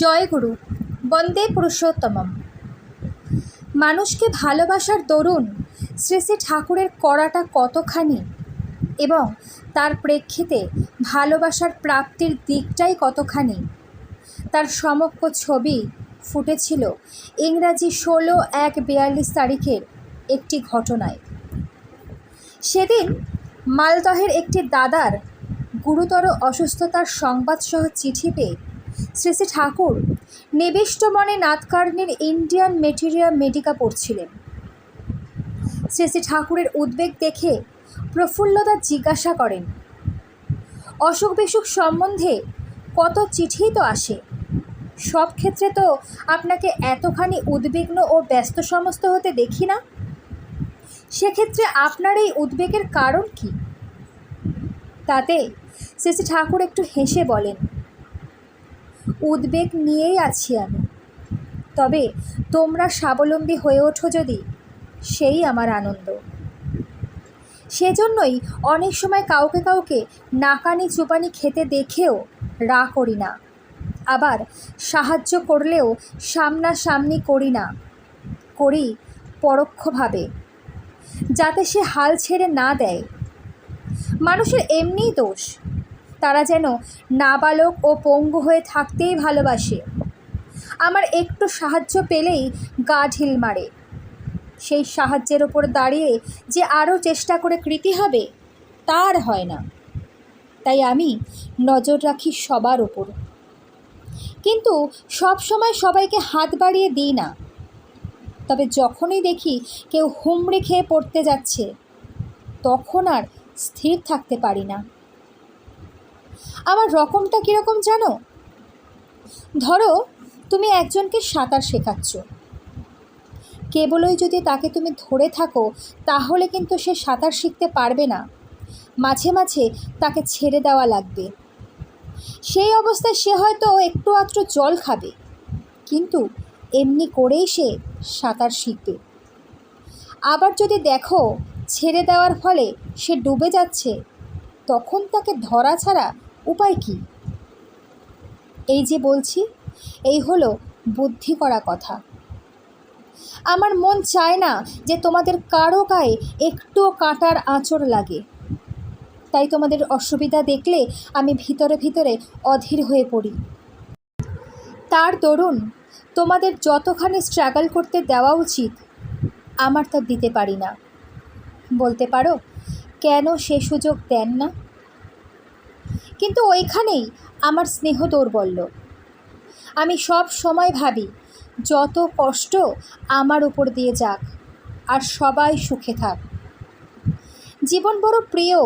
জয়গুরু বন্দে পুরুষোত্তমম। মানুষকে ভালোবাসার দরুন শ্রী শ্রী ঠাকুরের কড়াটা কতখানি এবং তার প্রেক্ষিতে ভালোবাসার প্রাপ্তির দিকটাই কতখানি, তার সমগ্র ছবি ফুটেছিল ইংরাজি ষোলো এক বিয়াল্লিশ তারিখের একটি ঘটনায়। সেদিন মালদহের একটি দাদার গুরুতর অসুস্থতার সংবাদসহ চিঠি পেয়ে শ্রী শ্রী ঠাকুর নিবিষ্ট মনে নাতকার্নির ইন্ডিয়ান মেটেরিয়া মেডিকা পড়ছিলেন শ্রী শ্রী ঠাকুরের উদ্বেগ দেখে প্রফুল্লতা জিজ্ঞাসা করেন, অসুখ বিসুখ সম্বন্ধে কত চিঠিই তো আসে? সব ক্ষেত্রে তো আপনাকে এতখানি উদ্বিগ্ন ও ব্যস্ত সমস্ত হতে দেখি না। সেক্ষেত্রে আপনার এই উদ্বেগের কারণ কি? তাতে শ্রী ঠাকুর একটু হেসে বলেন উদ্বেগ নিয়েই আছি আমি। তবে তোমরা স্বাবলম্বী হয়ে ওঠো যদি, সেই আমার আনন্দ। সেজন্যই অনেক সময় কাউকে কাউকে নাকানি চুপানি খেতে দেখেও রা করি না। আবার সাহায্য করলেও সামনাসামনি করি না, করি পরোক্ষভাবে, যাতে সে হাল ছেড়ে না দেয়। মানুষের এমনিই দোষ। তারা যেন নাবালক ও পঙ্গু হয়ে থাকতেই ভালোবাসে। আমার একটু সাহায্য পেলেই গা ঢিল মারে। সেই সাহায্যের ওপর দাঁড়িয়ে যে আরও চেষ্টা করে কৃতি হবে, তার হয় না। তাই আমি নজর রাখি সবার ওপর। কিন্তু সব সময় সবাইকে হাত বাড়িয়ে দিই না। তবে যখনই দেখি কেউ হুমড়ে খেয়ে পড়তে যাচ্ছে, তখন আর স্থির থাকতে পারি না। আমার রকমটা কীরকম জানো? ধরো, তুমি একজনকে সাঁতার শেখাচ্ছ। কেবলই যদি তাকে তুমি ধরে থাকো, তাহলে কিন্তু সে সাঁতার শিখতে পারবে না। মাঝে মাঝে তাকে ছেড়ে দেওয়া লাগবে। সেই অবস্থায় সে হয়তো একটু আধটু জল খাবে। কিন্তু এমনি করেই সে সাঁতার শিখবে। আবার যদি দেখো, ছেড়ে দেওয়ার ফলে সে ডুবে যাচ্ছে, তখন তাকে ধরা ছাড়া উপায় কি? এই যে বলছি, এই হলো বুদ্ধি করা কথা। আমার মন চায় না যে তোমাদের কারও গায়ে একটুও কাঁটার আঁচড় লাগে। তাই তোমাদের অসুবিধা দেখলে আমি ভিতরে ভিতরে অধীর হয়ে পড়ি। তার দরুন তোমাদের যতখানি স্ট্রাগল করতে দেওয়া উচিত, আমার তা দিতে পারি না। বলতে পারো, কেন সে সুযোগ দেন না? কিন্তু ওইখানেই আমার স্নেহ দৌর্বল্য। আমি সব সময় ভাবি, যত কষ্ট আমার উপর দিয়ে যাক, আর সবাই সুখে থাক। জীবন বড় প্রিয়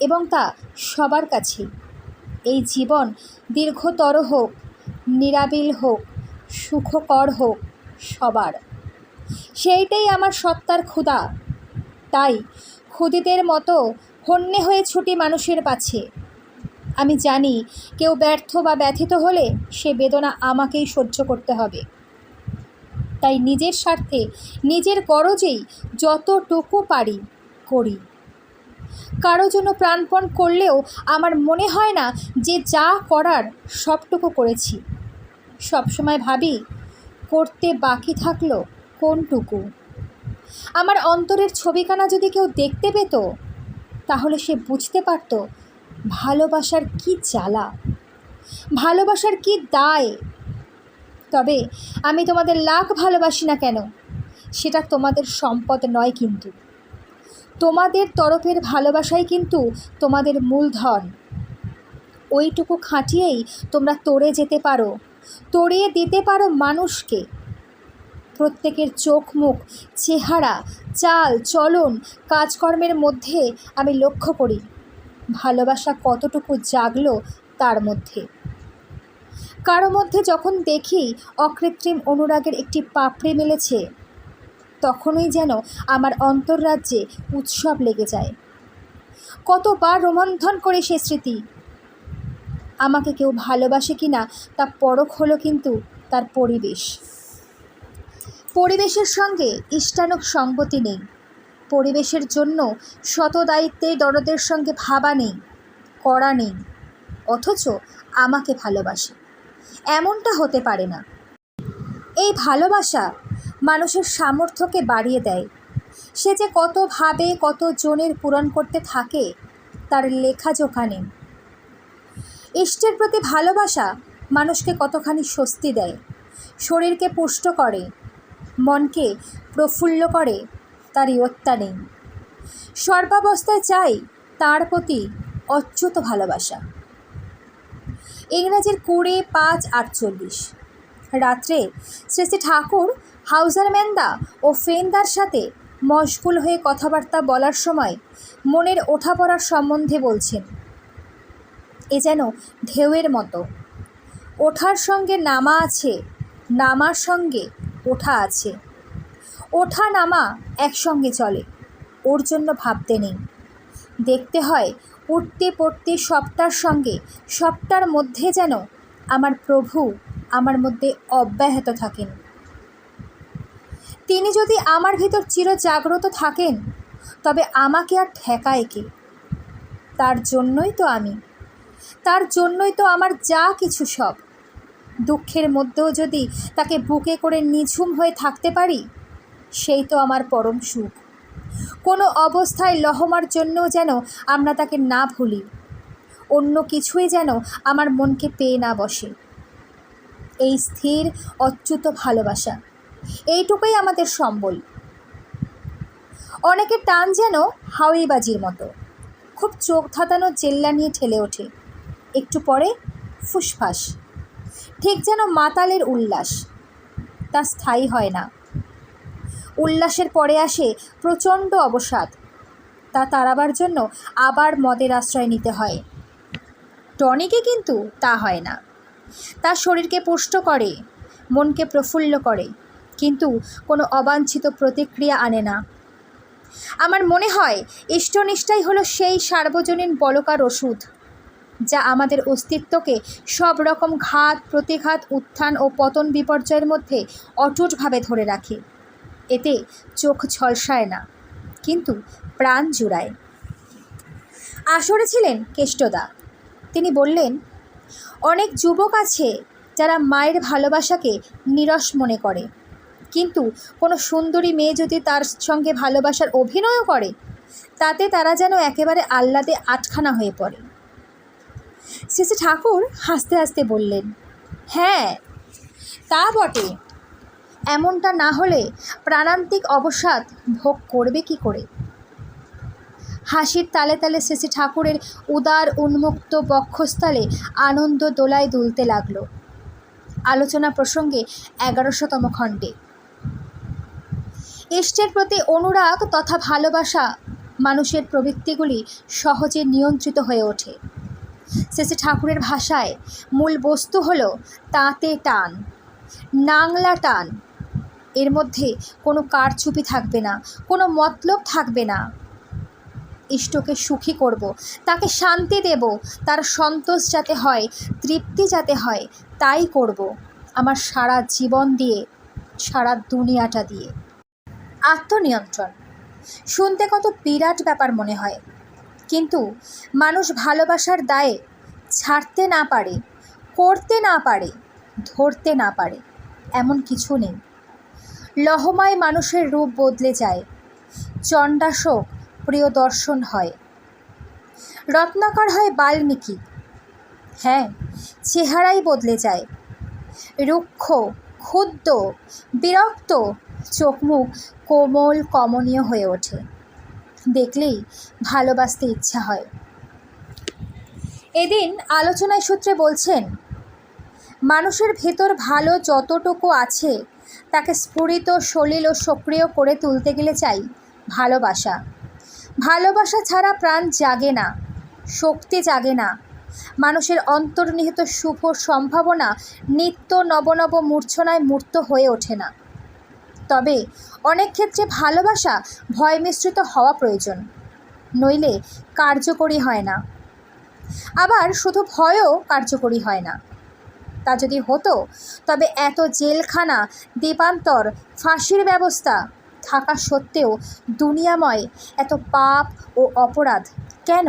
এবং তা সবার কাছেই। এই জীবন দীর্ঘতর হোক, নিরাবিল হোক, সুখকর হোক, সবার। সেইটাই আমার সত্তার ক্ষুধা। তাই ক্ষুদিদের মতো হন্যে হয়ে ছুটি মানুষের পাছে। আমি জানি কেউ ব্যর্থ বা ব্যথিত হলে সে বেদনা আমাকেই সহ্য করতে হবে। তাই নিজের স্বার্থে, নিজের গরজেই যতটুকু পারি করি। কারও জন্য প্রাণপণ করলেও আমার মনে হয় না যে যা করার সবটুকু করেছি। সবসময় ভাবি, করতে বাকি থাকল কোনটুকু? আমার অন্তরের ছবিখানা যদি কেউ দেখতে পেত, তাহলে সে বুঝতে পারতো ভালোবাসার কি জ্বালা? ভালোবাসার কি দায়? তবে আমি তোমাদের লাখ ভালোবাসি না কেন? সেটা তোমাদের সম্পদ নয় কিন্তু। তোমাদের তরফের ভালোবাসাই কিন্তু তোমাদের মূলধন। ওইটুকু খাটিয়েই তোমরা তড়ে যেতে পারো তড়িয়ে দিতে পারো মানুষকে। প্রত্যেকের চোখ, মুখ, চেহারা, চাল, চলন, কাজকর্মের মধ্যে আমি লক্ষ্য করি। ভালোবাসা কতটুকু জাগলো তার মধ্যে? কারও মধ্যে যখন দেখি অকৃত্রিম অনুরাগের একটি পাপড়ি মেলেছে, তখনই যেন আমার অন্তর্রাজ্যে উৎসব লেগে যায়। কতবার রোমন্থন করে সে স্মৃতি। আমাকে কেউ ভালোবাসে কি না তা পরখ হলো কিন্তু তার পরিবেশ। পরিবেশের সঙ্গে ইষ্টানুক সঙ্গতি নেই। পরিবেশের জন্য শত দায়িত্বে দরদের সঙ্গে ভাবা নেই, করা নেই, অথচ আমাকে ভালোবাসে। এমনটা হতে পারে না। এই ভালোবাসা মানুষের সামর্থ্যকে বাড়িয়ে দেয়। সে যে কত ভাবে কত জনের পূরণ করতে থাকে, তার লেখাজোখা নেই। ইষ্টের প্রতি ভালোবাসা মানুষকে কতখানি স্বস্তি দেয়, শরীরকে পুষ্ট করে, মনকে প্রফুল্ল করে তার ইয়ত্তা নেই। সর্বাবস্থায় চাই তার প্রতি অচ্যুত ভালোবাসা। ইংরাজির কুড়ি, পাঁচ, আটচল্লিশ। রাত্রে শ্রী ঠাকুর হাউজারম্যানদা ও ফেনদার সাথে মশগুল হয়ে কথাবার্তা বলার সময় মনের ওঠাপড়ার সম্বন্ধে বলছেন, এ যেন ঢেউয়ের মতো। ওঠার সঙ্গে নামা আছে, নামার সঙ্গে ওঠা আছে। ওঠা নামা একসঙ্গে চলে, ওর জন্য ভাবতে নেই। দেখতে হয়, উঠতে পড়তে সবটার সঙ্গে, সবটার মধ্যে যেন আমার প্রভু আমার মধ্যে অব্যাহত থাকেন। তিনি যদি আমার ভিতর চির জাগ্রত থাকেন, তবে আমাকে আর ঠেকায় কে? তার জন্যই তো আমি, তার জন্যই তো আমার যা কিছু সব। দুঃখের মধ্যেও যদি তাকে বুকে করে নিঝুম হয়ে থাকতে পারি সেই তো আমার পরম সুখ। কোনো অবস্থায় লহমার জন্যও যেন আমরা তাকে না ভুলি, অন্য কিছুই যেন আমার মনকে পেয়ে না বসে। এই স্থির, অচ্যুত ভালোবাসা, এইটুকুই আমাদের সম্বল। অনেকের টান যেন হাওয়াইবাজির মতো, খুব চোখ ধাঁধানো জেল্লা নিয়ে ঠেলে ওঠে, একটু পরে ফুসফাস, ঠিক যেন মাতালের উল্লাস, তা স্থায়ী হয় না। উল্লাসের পরে আসে প্রচণ্ড অবসাদ। তা তাড়াবার জন্য আবার মদের আশ্রয় নিতে হয়। টনিকে কিন্তু তা হয় না। তার শরীরকে পুষ্ট করে, মনকে প্রফুল্ল করে, কিন্তু কোনো অবাঞ্ছিত প্রতিক্রিয়া আনে না। আমার মনে হয় ইষ্টনিষ্ঠাই হলো সেই সার্বজনীন বলকার ওষুধ, যা আমাদের অস্তিত্বকে সব রকম ঘাত, প্রতিঘাত, উত্থান ও পতন বিপর্যয়ের মধ্যে অটুটভাবে ধরে রাখে। এতে চোখ ঝলসায় না, কিন্তু প্রাণ জুড়ায়। আসরে ছিলেন কেষ্টদা। তিনি বললেন, অনেক যুবক আছে যারা মায়ের ভালোবাসাকে নিরস মনে করে, কিন্তু কোনো সুন্দরী মেয়ে যদি তার সঙ্গে ভালোবাসার অভিনয়ও করে, তাতে তারা যেন একেবারে আহ্লাদে আটখানা হয়ে পড়ে। শেষে ঠাকুর হাসতে হাসতে বললেন হ্যাঁ তা বটে। এমনটা না হলে প্রাণান্তিক অবসাদ ভোগ করবে কি করে? হাসির তালে তালে শেষে ঠাকুরের উদার উন্মুক্ত বক্ষস্থলে আনন্দ দোলায় দুলতে লাগল। আলোচনা প্রসঙ্গে এগারোশোতম খণ্ডে। ইষ্টের প্রতি অনুরাগ তথা ভালোবাসা মানুষের প্রবৃত্তিগুলি সহজে নিয়ন্ত্রিত হয়ে ওঠে। শেষে ঠাকুরের ভাষায় মূল বস্তু হল তাঁতে টান, নাংলা টান এর মধ্যে কোনো কারচুপি থাকবে না, কোনো মতলব থাকবে না। ইষ্টকে সুখী করব, তাকে শান্তি দেব, তার সন্তোষ যাতে হয়, তৃপ্তি যাতে হয়, তাই করব, আমার সারা জীবন দিয়ে, সারা দুনিয়াটা দিয়ে। আত্মনিয়ন্ত্রণ। শুনতে কত বিরাট ব্যাপার মনে হয়। কিন্তু মানুষ ভালোবাসার দায়ে ছাড়তে না পারে, করতে না পারে, ধরতে না পারে, এমন কিছু নেই। লহমায় মানুষের রূপ বদলে যায়। চণ্ডাশোক প্রিয় দর্শন হয়। রত্নাকর হয় বাল্মীকি। হ্যাঁ চেহারাই বদলে যায়। রুক্ষ ক্ষুদ্র বিরক্ত চোখমুখ কোমল কমনীয় হয়ে ওঠে। দেখলেই ভালোবাসতে ইচ্ছা হয়। এদিন আলোচনায় সূত্রে বলছেন, মানুষের ভেতর ভালো যতটুকু আছে তাকে স্ফুরিত, সলিল ও সক্রিয় করে তুলতে গেলে চাই ভালোবাসা। ভালোবাসা ছাড়া প্রাণ জাগে না, শক্তি জাগে না। মানুষের অন্তর্নিহিত শুভ সম্ভাবনা নিত্য নবনব মূর্ছনায় মূর্ত হয়ে ওঠে না। তবে অনেক ক্ষেত্রে ভালোবাসা ভয় মিশ্রিত হওয়া প্রয়োজন, নইলে কার্যকরী হয় না। আবার শুধু ভয়ও কার্যকরী হয় না। তা যদি হতো, তবে এত জেলখানা দ্বীপান্তর ফাঁসির ব্যবস্থা থাকা সত্ত্বেও দুনিয়াময় এত পাপ ও অপরাধ কেন?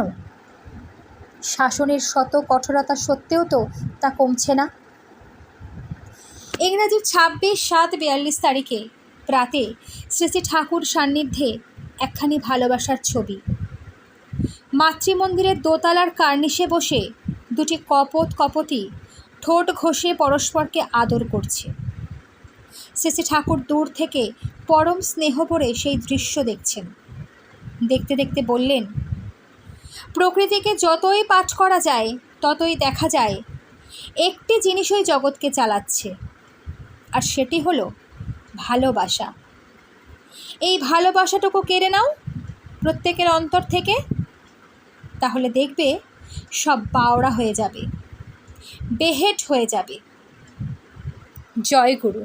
শাসনের শত কঠোরতা সত্ত্বেও তো তা কমছে না। ইংরাজির ছাব্বিশ সাত বিয়াল্লিশ তারিখে প্রাতে শ্রী শ্রী ঠাকুর সান্নিধ্যে একখানি ভালোবাসার ছবি। মাতৃমন্দিরের দোতলার কার্নিশে বসে দুটি কপত কপতি ঠোঁট ঘষে পরস্পরকে আদর করছে। শ্রী ঠাকুর দূর থেকে পরম স্নেহ ভরে সেই দৃশ্য দেখছেন। দেখতে দেখতে বললেন, প্রকৃতিকে যতই পাঠ করা যায়, ততই দেখা যায়। একটি জিনিসই জগৎকে চালাচ্ছে, আর সেটি হলো ভালোবাসা। এই ভালোবাসাটুকু কেড়ে নাও প্রত্যেকের অন্তর থেকে, তাহলে দেখবে সব বাওড়া হয়ে যাবে। বেহেট হয়ে যাবে। জয় গুরু।